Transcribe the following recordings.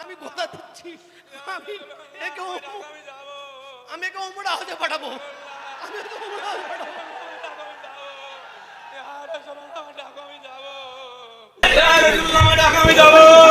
আমি কথা দিচ্ছি। আমি একে আমি একে ওমরা হাজে পাঠাবো। আমি একে আমি যাব। হ্যাঁ, আমি যাব।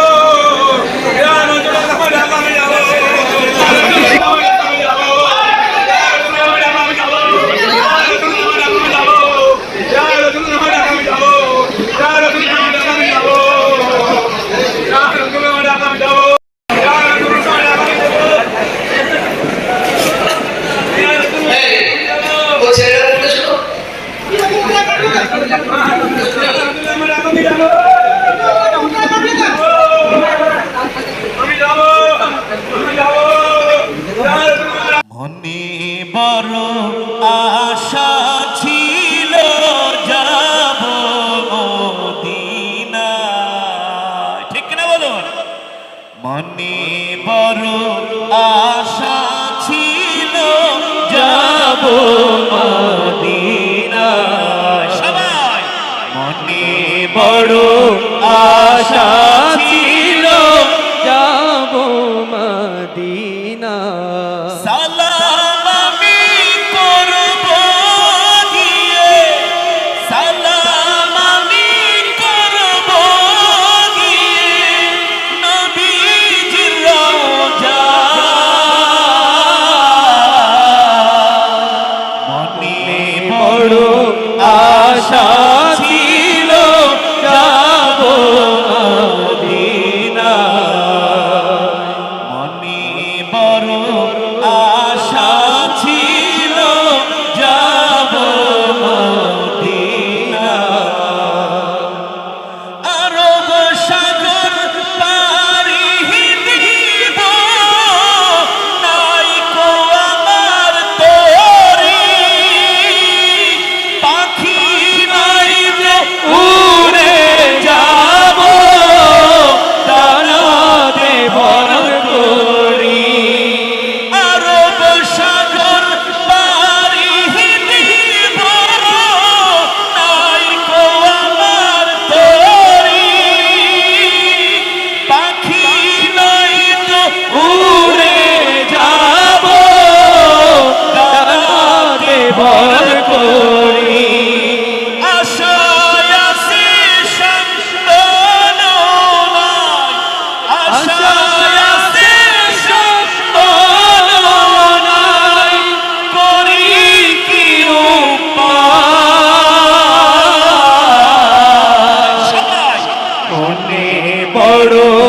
বড়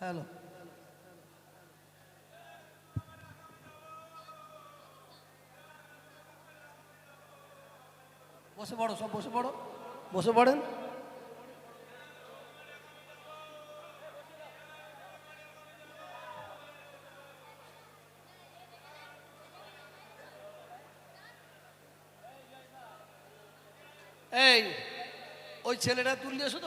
হ্যালো বসে পড়ো সব বসে পড়ো। বসে পড়েন। এই ওই ছেলেটা তুললে এসো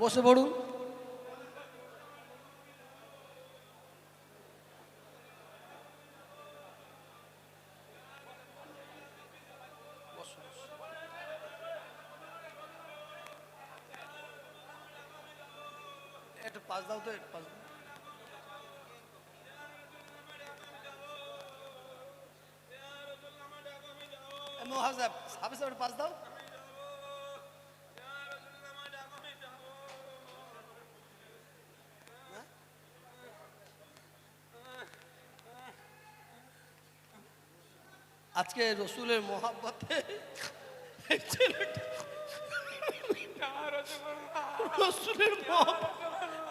বসে পড়ুন। পাস দাও তো পাস দাও। মোহাব সাহেব একটু দাও। আজকে রসুলের মহাব্বতে রসুলের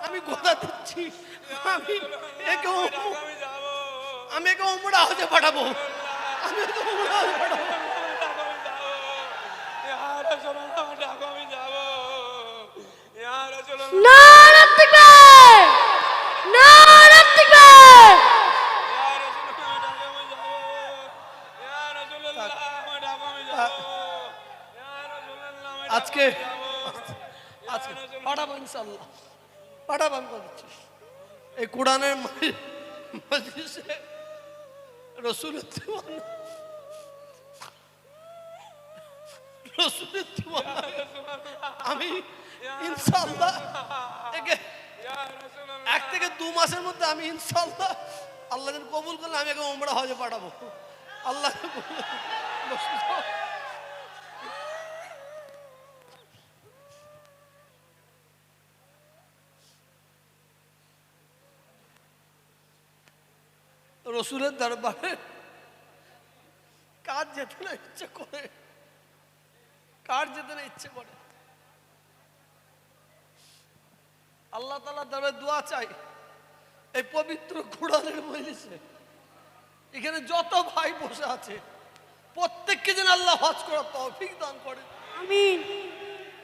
আমি কথা দিচ্ছি। আমি একে আমি একে উমরা হতে পাঠাবো। আমি একে উমরা হতে পাঠাবো। ইনশাল্লাহ পাঠাবো আমি এই কোরআনের দিওয়ানা। আমি ইনশাল্লাহ এক থেকে দু মাসের মধ্যে আমি ইনশাল্লাহ আল্লাহ কবুল করলে আমি একে ওমরা হজে পাঠাবো। আল্লাহ রসুলের দরবারে। কার যেতে না ইচ্ছে করে কার যেতে না ইচ্ছে করে। আল্লাহ তালা দরবারে দোয়া চাই এই পবিত্র কোরআনের মজলিসে। এখানে যত ভাই বসে আছে প্রত্যেককে যেন আল্লাহ হজ করার তৌফিক দান করে। আমিন।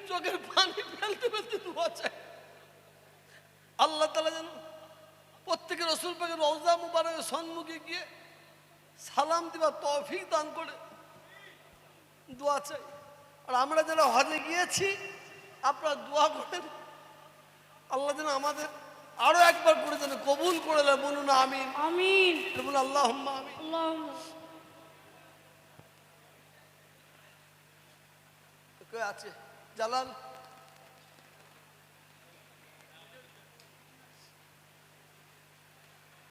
চোখের পানি ফেলতে ফেলতে দোয়া চাই। আল্লাহ তালা যেন প্রত্যেকের রসুল পাকে রওজা মুবারকের সম্মুখে গিয়ে সালাম দিবা তৌফিক দান করে দোয়া চাই। আর আমরা যারা হজে গিয়েছি আপনারা দোয়া করেন। আল্লাহ যেন আমাদের আরও একবার করে যেন কবুল করে দেয় বলুন আমিন। আমিন। বলুন আল্লাহ কে আছে? জালাল?